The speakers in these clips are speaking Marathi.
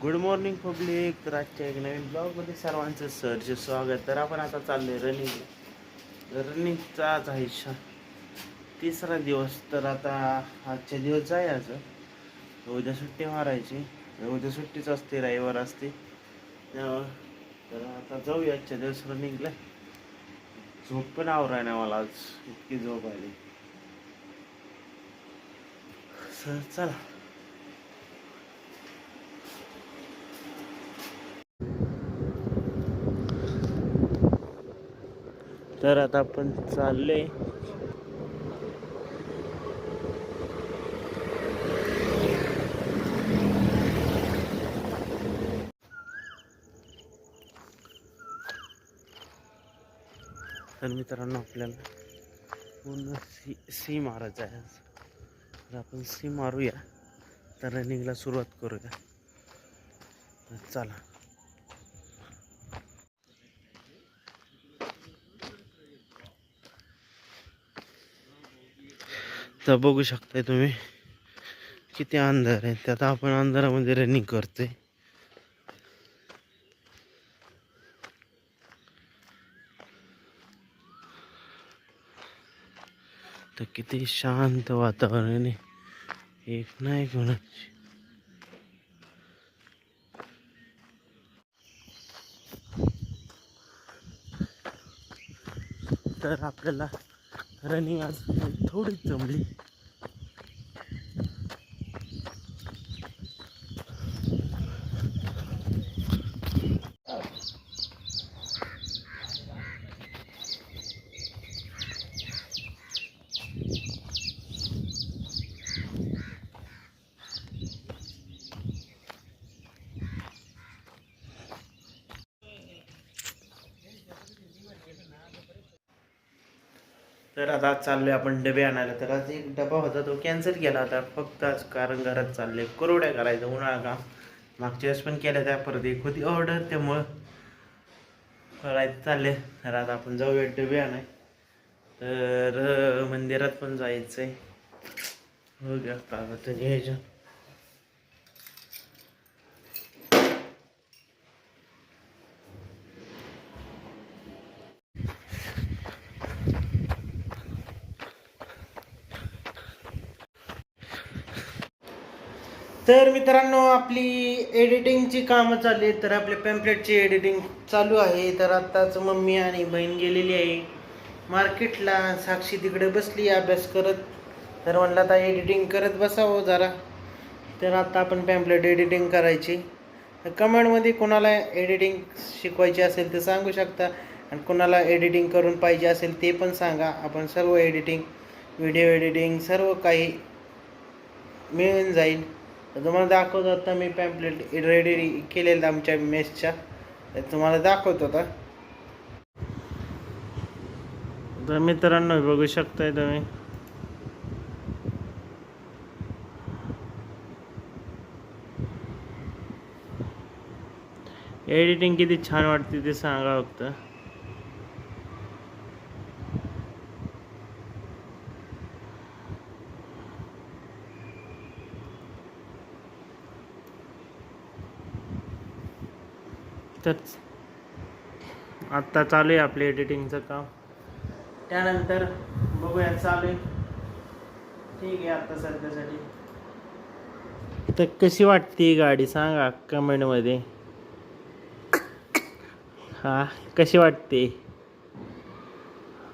गुड मॉर्निंग पब्लिक तर आजच्या एक नवीन ब्लॉगमध्ये सर्वांचं सरचे स्वागत. तर आपण आता चाललोय रनिंग रनिंगचा आज आहे शा तिसरा दिवस. तर आता आजच्या दिवस जायचं उद्या सुट्टी मारायची. उद्या सुट्टीच असते रविवार असते. तर आता जाऊया आजच्या दिवस रनिंगला झोप पण आवराय ना मला आज. इतकी झोप आली. सर चला. तर आता आपण चालले तर मित्रांनो आपल्याला पूर्ण सी सी मारायचं आहे तर आपण सी मारूया. तर रनिंगला सुरुवात करूया. चला. तर बघू शकताय तुम्ही. किती अंधार आहे. त्यात आपण अंधारामध्ये रनिंग करतोय. तर किती शांत वातावरण आहे. एक नाही कोणाची. तर आपल्याला रनिंग आज थोडी जमली तर आता चाललोय आपण डबे आणायला. तर आज एक डबा होता तो कॅन्सल केला होता. फक्त आज कारण घरात चालले कोरोड्या करायचं उन्हाळा का? मागच्या वेळेस पण केल्या त्या परत एक होती ऑर्डर त्यामुळं करायचं चालले तर आता आपण जाऊया डबे आणाय. तर मंदिरात पण जायचं आहे हो गया आता घ्यायचं तर मित्रांनो आपली एडिटिंगची कामं चालली आहेत. तर आपल्या पॅम्पलेटची एडिटिंग चालू आहे. तर आत्ताच मम्मी आणि बहीण गेलेली आहे. मार्केटला साक्षी तिकडे बसली अभ्यास करत. तर म्हणलं आता एडिटिंग करत बसावं जरा. तर आता आपण पॅम्पलेट एडिटिंग करायची. तर कमेंटमध्ये कोणाला एडिटिंग शिकवायची असेल तर सांगू शकता. आणि कोणाला एडिटिंग करून पाहिजे असेल ते पण सांगा. आपण सर्व एडिटिंग व्हिडिओ एडिटिंग सर्व काही मिळून जाईल. तर तुम्हाला दाखवत होता मी पॅम्पलेट रेडी केलेलं आमच्या मेसच्या तर तुम्हाला दाखवतो आता. तर मित्रांनो बघू शकताय तुम्ही. एडिटिंग किती छान वाटते ते सांगा फक्त. तर आत्ता चालू आहे आपले एडिटिंगचं काम. त्यानंतर बघूया चालू आहे. ठीक आहे आता सध्यासाठी. तर कशी वाटते ही गाडी सांगा कमेंटमध्ये. हा कशी वाटते?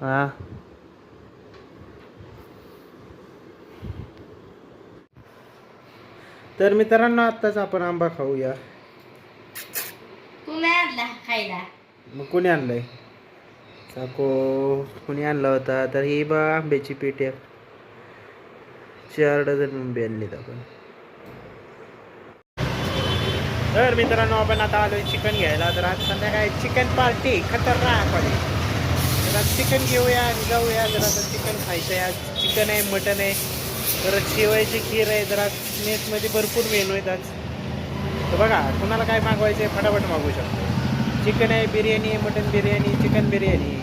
हा. तर मित्रांनो आत्ताच आपण आंबा खाऊया. खायला. मग कोणी आणलंय? चाको कोणी आणला होता? तर ही बा आंब्याची पेटी चार डझन आंबे आणलेत आपण. तर मित्रांनो आपण आता आलोय चिकन घ्यायला. तर आज संध्याकाळी चिकन पार्टी खतरनाक वाली. तर आज चिकन घेऊया आणि जाऊया. जर आता चिकन खायचं आहे आज चिकन आहे मटन आहे. परत शेवायची खीर आहे. जरा मेसमध्ये भरपूर मेनू आहेत आज. तर बघा कुणाला काय मागवायचं आहे फटाफट मागवू शकतो. चिकन आहे बिर्याणी आहे मटन बिर्याणी चिकन बिर्याणी.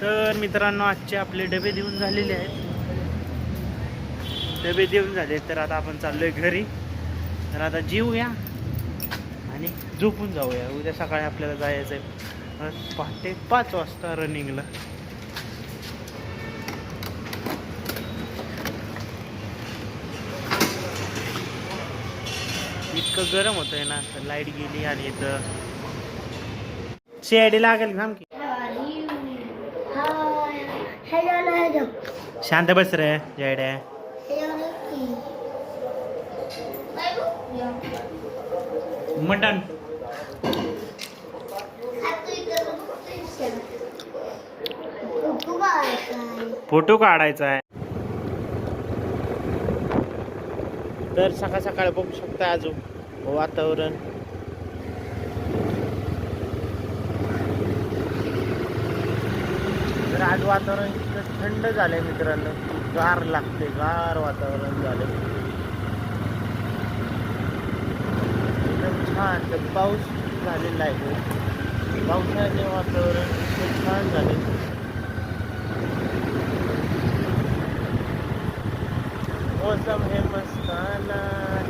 तर मित्रांनो आजचे आपले डबे देऊन झालेले आहेत. डबे देऊन झाले तर आता आपण चाललोय घरी. तर आता जीवया आणि झोपून जाऊया. उद्या सकाळी आपल्याला जायचं आहे पहाटे पाच वाजता रनिंगला इतकं गरम होतंय ना तर लाइट गेली आणि इथं सीआयडी लागेल ना की शांत बस रे जयड्या मटन फोटो काढायचा आहे. तर सकाळ सकाळ बघू शकता अजून वातावरण. तर आज वातावरण इतकं थंड झालंय मित्रांनो. गार लागते गार वातावरण झालं एकदम छान तर पाऊस झालेला आहे. पावसाचे वातावरण इतकं छान झाले मौसम है Sana,